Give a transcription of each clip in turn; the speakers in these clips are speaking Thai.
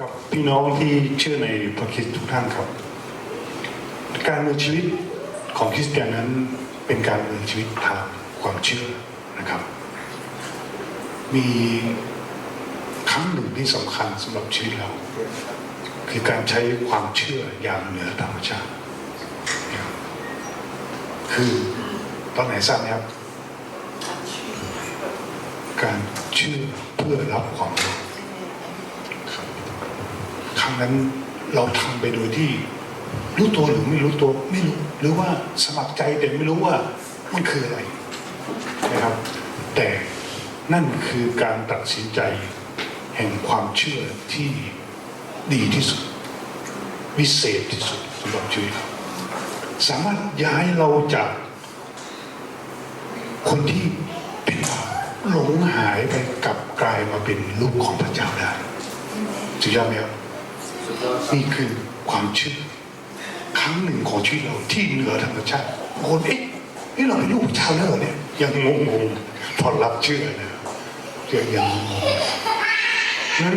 ครับพี่น้องที่เชื่อในพระคริสต์ทุกท่านครับ การเมืองชีวิตของคริสเตียนนั้นเป็นการเมืองชีวิตทางความเชื่อนะครับ มีครั้งหนึ่งที่สำคัญสำหรับชีวิตเรา คือการใช้ความเชื่ออย่างเหนือธรรมชาติ คือตอนไหนทราบไหมครับ การเชื่อเพื่อรับความรู้ครั้ง นั้นเราทำไปโดยที่ รู้ตัวหรือไม่รู้ตัวไม่รู้ หรือว่าสมัครใจแต่ไม่รู้ว่ามันคืออะไรนะครับ แต่นั่นคือการตัดสินใจแห่งความเชื่อที่ดีที่สุด วิเศษที่สุดสำหรับชีวิตเราสามารถย้ายเราจากคนที่เป็นบาปหลงหายไปกลับกลายมาเป็นลูกของพระเจ้าได้สุดยอดไหมครับ นี่คือความเชื่อครั้งหนึ่งของชีวิตเราที่เหนือธรรมชาติคนเอ๊ะนี่เราเป็นลูกพระเจ้าแล้วเหรอเนี่ย ยังงงๆพอรับเชื่อนะครับยังยังนั้น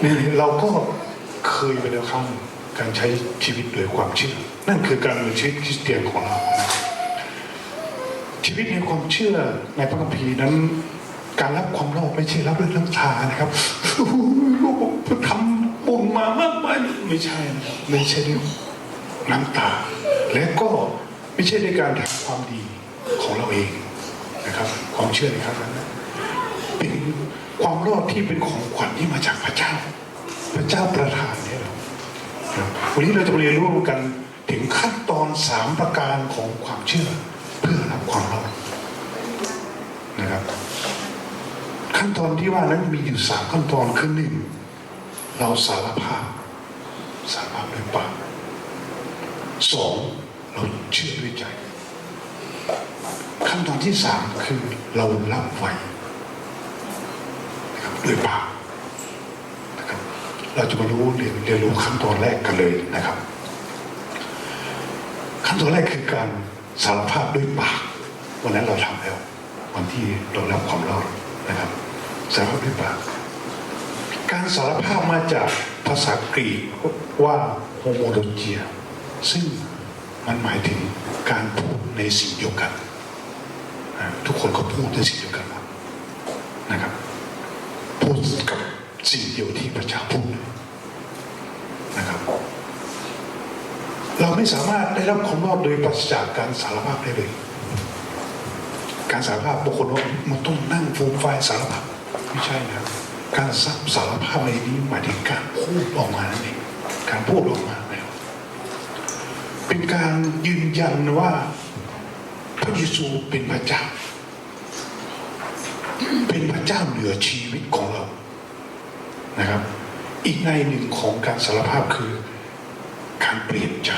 เนี่เราก็เคยไปแล้วครั้งการใช้ชีวิตโดยความเชื่อ นั่นคือการมีชีวิตคริสเตียนของเรา ชีวิตในความเชื่อในพระคัมภีร์นั้น การรับความรอดไม่ใช่รับด้วยน้ำตานะครับโอ้โหลูกผมทำ ไม่ใช่นะครับไม่ใช่ด้วยน้ำตา และก็ไม่ใช่ในการทำความดีของเราเองนะครับ ความเชื่อในครั้งนั้นนะเป็นความรอดที่เป็นของขวัญที่มาจากพระเจ้า พระเจ้าประทานให้เราครับวันนี้เราจะเรียนรู้กันถึงขั้นตอนสามประการของความเชื่อเพื่อรับความรอดนะครับ ขั้นตอนที่ว่านั้นมีอยู่สามขั้นตอนคือหนึ่งเราสารภาพ สารภาพด้วยปากสองเราเชื่อด้วยใจขั้นตอนที่สามคือเรารับไว้นะครับด้วยปากนะครับ เราจะมารู้เรียนเรียนรู้ขั้นตอนแรกกันเลยนะครับ ขั้นตอนแรกคือการสารภาพด้วยปากวันนั้นเราทำแล้ววันที่เรารับความรอดนะครับสารภาพด้วยปาก การสารภาพมาจากภาษากรีกว่าโฮโมโลเจีย ซึ่งมันหมายถึงการพูดในสิ่งเดียวกัน ทุกคนก็พูดในสิ่งเดียวกันหมดนะครับ พูดกับสิ่งเดียวที่พระเจ้าพูดนะครับ เราไม่สามารถได้รับความรอดโดยปราศจากการสารภาพได้เลย การสารภาพบางคนว่ามันต้องนั่งฟูมไฟสารภาพไม่ใช่นะครับ การสารภาพในนี้หมายถึงการพูดออกมานั่นเองการพูดออกมานะครับเป็นการยืนยันว่าพระเยซูเป็นพระเจ้า เป็นพระเจ้าเหนือชีวิตของเรานะครับ อีกในหนึ่งของการสารภาพคือ การเปลี่ยนใจ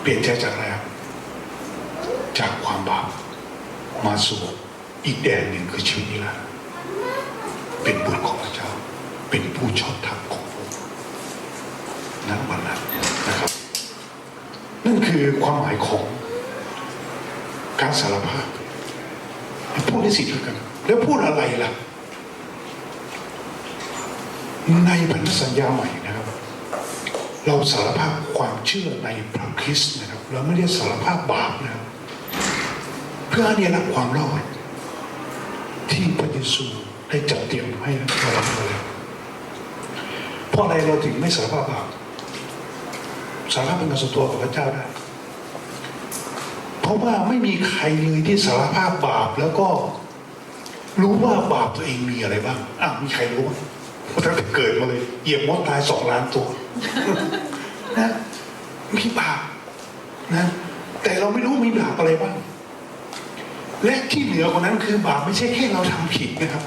เปลี่ยนใจจากอะไรครับจากความบาปมาสู่อีกแดนหนึ่งคือชีวิตนิรันดร์ เป็นบุตรของพระเจ้า เป็นผู้ชอบธรรมของพระองค์ณวันนั้นนะครับ นั่นคือความหมายของการสารภาพพูดได้สิแล้วกัน แล้วพูดอะไรล่ะ ในพันธสัญญาใหม่นะครับ เราสารภาพความเชื่อในพระคริสต์นะครับ เราไม่ได้สารภาพบาปนะครับ เพื่อให้ได้รับความรอดที่พระเยซู ได้จัดเตรียมให้เรารับมาแล้วเพราะอะไรเราถึงไม่สารภาพบาปสารภาพเป็นการส่วนตัวกับพระเจ้าได้ เพราะว่าไม่มีใครเลยที่สารภาพบาปแล้วก็รู้ว่าบาปตัวเองมีอะไรบ้างอ้าวมีใครรู้บ้างเพราะตั้งแต่เกิดมาเลยเหยียบมดตายสองล้านตัวนะมีบาปนะ แต่เราไม่รู้มีบาปอะไรบ้าง และที่เหนือกว่านั้นคือบาปไม่ใช่แค่เราทำผิดนะครับ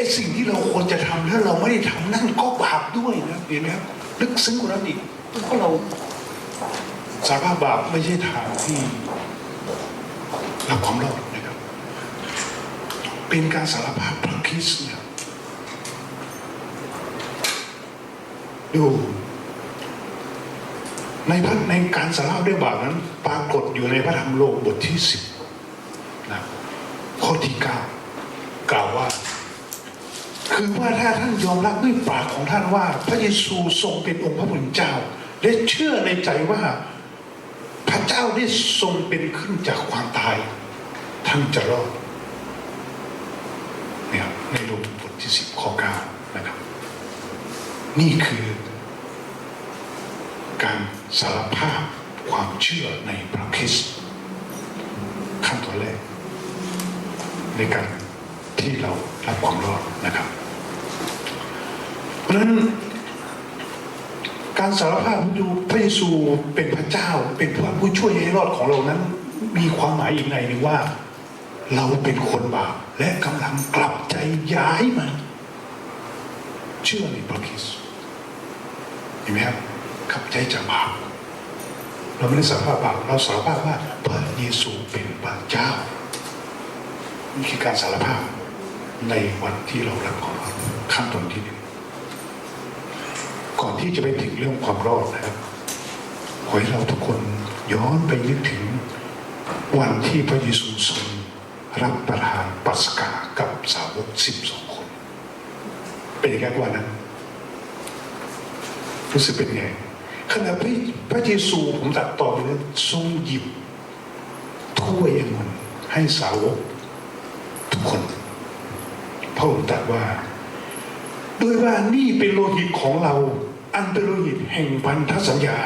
อ้สิ่งที่เราควรจะทำถ้าเราไม่ได้ทำนั่นก็บาปด้วยนะเห็นไหมครับลึกซึ้งกว่านั้นอีกเพราะเราสารภาพบาปไม่ใช่ทางที่รับความรอดนะครับ เป็นการสารภาพพระคริสต์นะดูในพระในการสารภาพด้วยบาปนั้น ปรากฏอยู่ในพระธรรมโลกบทที่สิบนะข้อที่เก้า คือว่าถ้าท่านยอมรับด้วยปากของท่านว่า พระเยซูทรงเป็นองค์พระผู้เป็นเจ้า และเชื่อในใจว่าพระเจ้าได้ทรงเป็นขึ้นจากความตาย ท่านจะรอดเนี่ยครับในโรมบทที่สิบข้อเก้านะครับ นี่คือการสารภาพความเชื่อในพระคริสต์ขั้นตอนแรก ในการที่เรารับความรอดนะครับ นั้นการสารภาพดูพระเยซูเป็นพระเจ้า เป็นพระผู้ช่วยให้รอดของเรานั้น มีความหมายอีกในหนึ่งว่า เราเป็นคนบาปและกำลังกลับใจย้ายมาเชื่อในพระคริสต์เห็นไหมครับกลับใจจากบาปเราไม่ได้สารภาพบาปเราสารภาพว่าพระเยซูเป็นพระเจ้านี่คือการสารภาพในวันที่เรารับของเราขั้นตอนที่หนึ่ง ก่อนที่จะไปถึงเรื่องความรอดนะครับขอให้เราทุกคนย้อนไปนึกถึงวันที่พระเยซูทรงรับประทานปัสกากับสาวกสิบสองคน เป็นยังไงวันนั้นรู้สึกเป็นไงขณะพระพระเยซูผมตัดต่อไปเลยทรงหยิบถ้วยองุ่นให้สาวกทุกคนพระองค์ตรัสว่า ด้วยว่านี่เป็นโลหิตของเรา อันเป็นโลหิตแห่งพันธสัญญา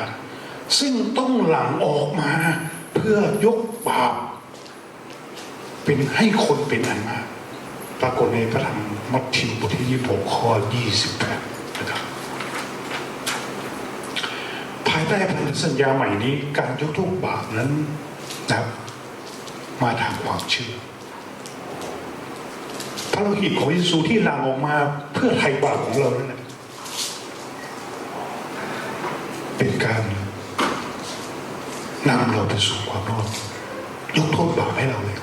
ซึ่งต้องหลั่งออกมาเพื่อยกบาปเป็นให้คนเป็นอันมาก ปรากฏในพระธรรมมัทธิวบทที่26ข้อ28นะครับภายใต้พันธสัญญาใหม่นี้ การยกโทษบาปนั้นนะครับมาทางความเชื่อพระโลหิตของเยซูที่หลั่งออกมาเพื่อไถ่บาปของเรานั่นแหละเป็นการ ไปสู่ความรอดยกโทษบาปให้เราเลย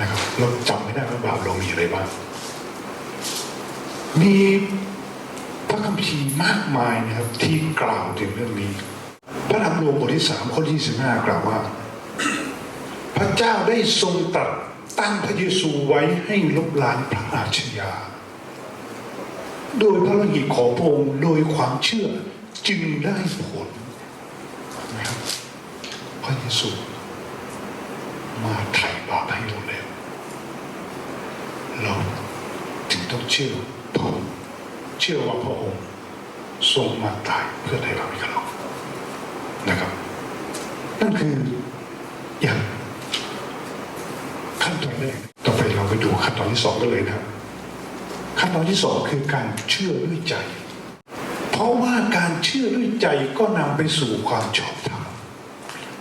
นะครับเราจำไม่ได้ว่าบาปเรามีอะไรบ้าง มีพระคัมภีร์มากมายนะครับที่กล่าวถึงเรื่องนี้ พระธรรมโรมบทที่สามข้อที่สิบห้ากล่าวว่า พระเจ้าได้ทรงตรัสตั้งพระเยซูไว้ให้ลบล้างพระอาชญา โดยพระโลหิตของพระองค์โดยความเชื่อจึงได้ผล ระเยซูมาไถ่บาปให้เราแล้ว เราจึงต้องเชื่อพระองค์เชื่อว่าพระองค์ทรงมาตายเพื่อไถ่บาปให้กับนะครับ นั่นคืออย่างขั้นตอนแรกต่อไปเราไปดูขั้นตอนที่สองกันเลยนะครับขั้นตอนที่สองคือการเชื่อด้วยใจ เพราะว่าการเชื่อด้วยใจก็นำไปสู่ความชอบธ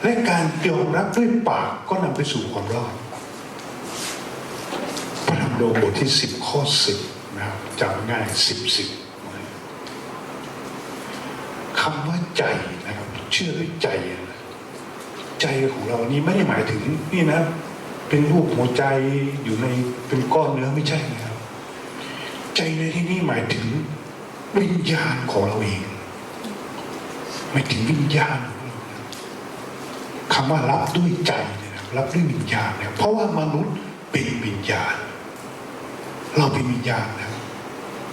และการยอมรับด้วยปากก็นำไปสู่ความรอดพระธรรมโลมบทที่สิบข้อสิบนะครับจำง่ายสิบสิบคำว่าใจนะครับ เชื่อด้วยใจใจของเรานี่ไม่ได้หมายถึงนี่นะ เป็นรูปหัวใจอยู่ในเป็นก้อนเนื้อไม่ใช่นะครับ ใจในที่นี้หมายถึงวิญญาณของเราเองหมายถึงวิญญาณ ของเราคำว่ารับด้วยใจเนี่ยนะรับด้วยวิญญาณเนี่ยเพราะว่ามนุษย์เป็นวิญญาณ เราเป็นวิญญาณนะครับ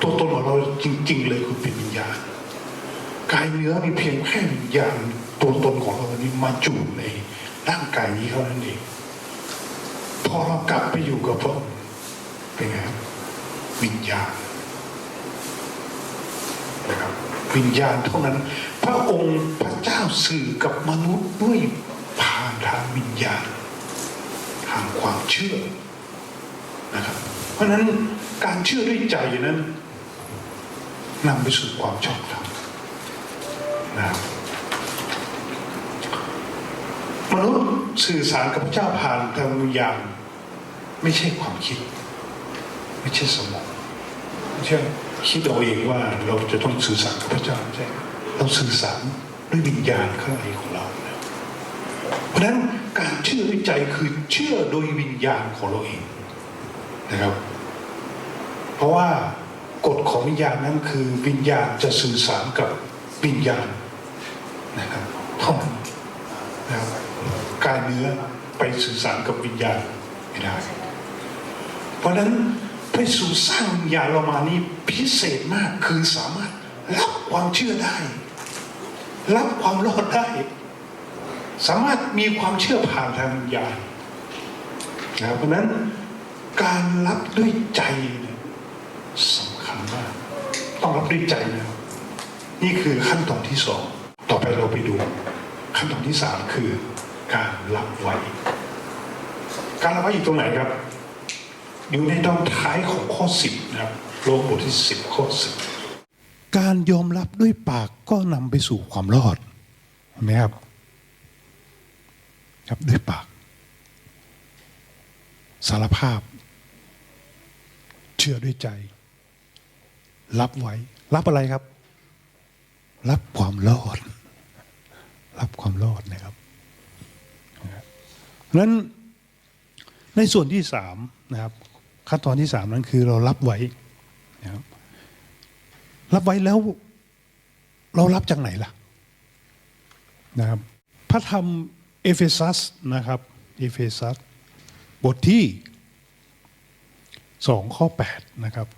ตัวตนของเราจริง ๆ เลยคือเป็นวิญญาณกายเนื้อมีเพียงแค่วิญญาณตัวตนของเรานี้มาจูในร่างกายนี้เท่านั้นเองพอเรากลับไปอยู่กับพระองค์เป็นไงครับวิญญาณนะครับวิญญาณเท่านั้น พระองค์พระเจ้าสื่อกับมนุษย์ด้วย ผ่านทางวิญญาณทางความเชื่อนะครับ เพราะฉะนั้นการเชื่อด้วยใจนั้นนำไปสู่ความชอบธรรมนะครับมนุษย์สื่อสารกับพระเจ้าผ่านทางวิญญาณไม่ใช่ความคิด ไม่ใช่สมองไม่ใช่คิดเอาเองว่าเราจะต้องสื่อสารกับพระเจ้าใช่เราสื่อสารด้วยวิญญาณข้างในของเรา เพราะฉะนั้นการเชื่อด้วยใจคือเชื่อโดยวิญญาณของเราเองนะครับ เพราะว่ากฎของวิญญาณนั้นคือวิญญาณจะสื่อสารกับวิญญาณนะครับเท่านั้นนะครับกายเนื้อไปสื่อสารกับวิญญาณไม่ได้ เพราะนั้นพระเยซูสร้างวิญญาณเรามานี่พิเศษมากคือสามารถรับความเชื่อได้ รับความรอดได้ สามารถมีความเชื่อผ่านทางวิญญาณนะครับเพราะนั้นการรับด้วยใจสำคัญมาก ต้องรับด้วยใจนะนี่คือขั้นตอนที่สองต่อไปเราไปดู ขั้นตอนที่สามคือการรับไว้ การรับไว้อยู่ตรงไหนครับ อยู่ในตอนท้ายของข้อสิบนะครับโลกบทที่สิบข้อสิบการยอมรับด้วยปากก็นำไปสู่ความรอดเห็นไหมครับ ครับด้วยปาก สารภาพ เชื่อด้วยใจ รับไว้ รับอะไรครับ รับความรอด รับความรอดนะครับนั้นในส่วนที่สามนะครับ ขั้นตอนที่สามนั้นคือเรารับไว้นะครับ รับไว้แล้ว เรารับจากไหนล่ะ นะครับ พระธรรม เอเฟซัสนะครับเอเฟซัสบทที่สองข้อแปดนะครับ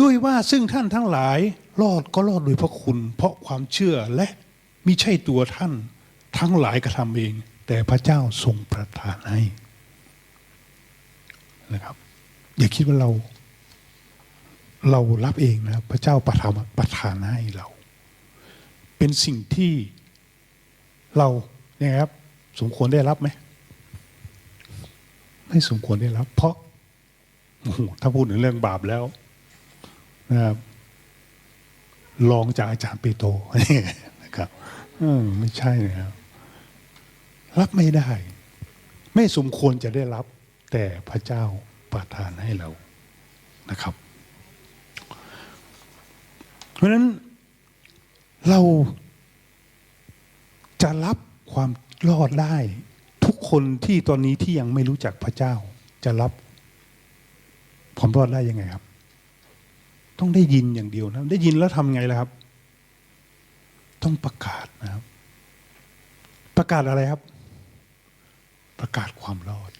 ด้วยว่าซึ่งท่านทั้งหลายรอดก็รอดโดยพระคุณ เพราะความเชื่อและมิใช่ตัวท่านทั้งหลายกระทำเอง แต่พระเจ้าทรงประทานให้นะครับ อย่าคิดว่าเรา เรารับเองนะพระเจ้าประทานประทานให้เรา เป็นสิ่งที่เรา เนี่ยครับ สมควรได้รับไหมไม่สมควรได้รับ เพราะถ้าพูดถึงเรื่องบาปแล้วนะครับลองจากอาจารย์เปโตนะครับไม่ใช่นะครับ รับไม่ได้ ไม่สมควรจะได้รับ แต่พระเจ้าประทานให้เรานะครับ เพราะนั้นเราจะรับ ความรอดได้ ทุกคนที่ตอนนี้ที่ยังไม่รู้จักพระเจ้า จะรับความรอดได้ยังไงครับ ต้องได้ยินอย่างเดียวนะได้ยินแล้วทำไงล่ะครับ ต้องประกาศนะครับ ประกาศอะไรครับ ประกาศความรอด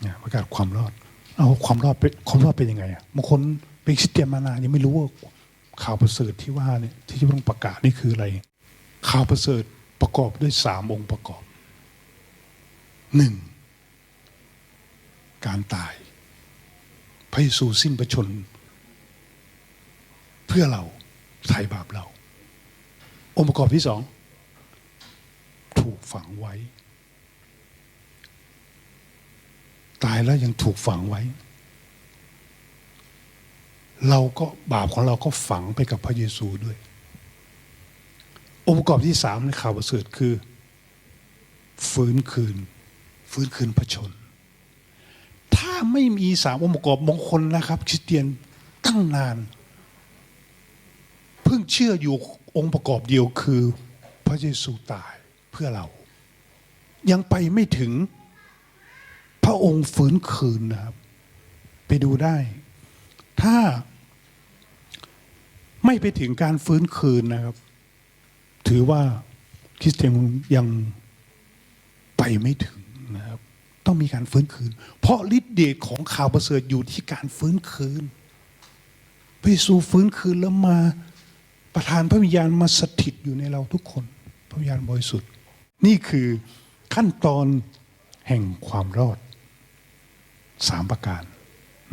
เนี่ยประกาศความรอด เอาความรอดเป็นความรอดเป็นยังไงอะบางคนเป็นคริสเตียนมานานยังไม่รู้ว่าข่าวประเสริฐที่ว่าเนี่ยที่ต้องประกาศนี่คืออะไร ข่าวประเสริฐ ประกอบด้วยสามองค์ประกอบหนึ่งการตาย พระเยซูสิ้นพระชน เพื่อเราไถ่บาปเรา องค์ประกอบที่สองถูกฝังไว้ ตายแล้วยังถูกฝังไว้ เราก็บาปของเราก็ฝังไปกับพระเยซูด้วย องค์ประกอบที่สามในข่าวประเสริฐคือฟื้นคืนฟื้นคืนพระชน ถ้าไม่มีสามองค์ประกอบบางคนนะครับคริสเตียนตั้งนาน เพิ่งเชื่ออยู่องค์ประกอบเดียวคือ พระเยซูตายเพื่อเรา ยังไปไม่ถึงพระองค์ฟื้นคืนนะครับ ไปดูได้ ถ้าไม่ไปถึงการฟื้นคืนนะครับ ถือว่าคริสเตียนยังไปไม่ถึงนะครับต้องมีการฟื้นคืน เพราะฤทธิเดชของข่าวประเสริฐอยู่ที่การฟื้นคืนพระเยซูฟื้นคืนแล้วมาประทานพระวิญญาณมาสถิตอยู่ในเราทุกคน พระวิญญาณบริสุทธิ์ นี่คือขั้นตอนแห่งความรอดสามประการ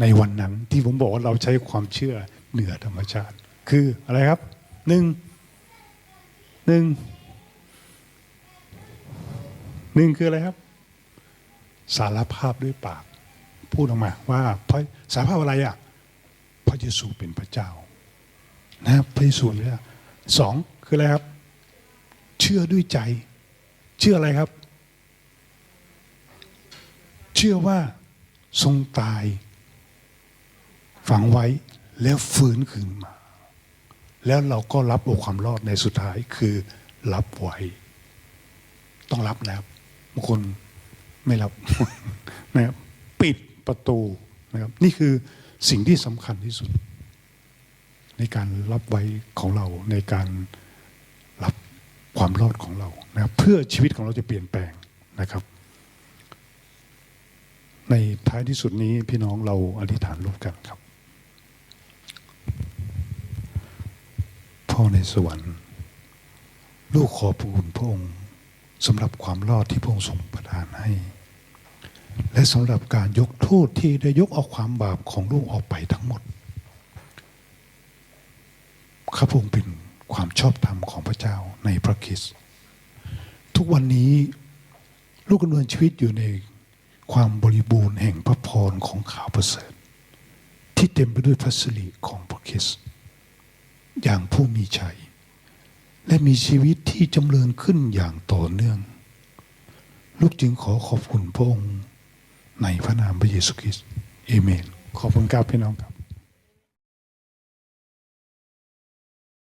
ในวันนั้นที่ผมบอกว่าเราใช้ความเชื่อเหนือธรรมชาติ คืออะไรครับหนึ่ง หนึ่งหนึ่งคืออะไรครับ สารภาพด้วยปาก พูดออกมาว่าพระสารภาพอะไรอะพระเยซูเป็นพระเจ้า นะครับพระเยซูเนี่ยสองคืออะไรครับ เชื่อด้วยใจ เชื่ออะไรครับ เชื่อว่าทรงตาย ฝังไว้แล้วฟื้นคืนมา แล้วเราก็รับโอความรอดในสุดท้ายคือรับไว้ต้องรับนะครับบางคนไม่รับนะครับปิดประตูนะครับ นี่คือสิ่งที่สำคัญที่สุด ในการรับไว้ของเราในการรับความรอดของเรานะครับ เพื่อชีวิตของเราจะเปลี่ยนแปลงนะครับ ในท้ายที่สุดนี้พี่น้องเราอธิษฐานร่วมกันครับ พ่อในสวรรค์ ลูกขอบคุณพระองค์สำหรับความรอดที่พระองค์ทรงประทานให้ และสำหรับการยกโทษที่ได้ยกเอาความบาปของลูกออกไปทั้งหมดข้าพระองค์เป็นความชอบธรรมของพระเจ้าในพระคริสต์ทุกวันนี้ลูกดำเนินชีวิตอยู่ในความบริบูรณ์แห่งพระพรของข่าวประเสริฐที่เต็มไปด้วยพระสิริของพระคริสต์ อย่างผู้มีชัย และมีชีวิตที่จำเริญขึ้นอย่างต่อเนื่อง ลูกจึงขอขอบคุณพระองค์ในพระนามพระเยซูคริสต์เอเมน ขอบคุณครับพี่น้องครับ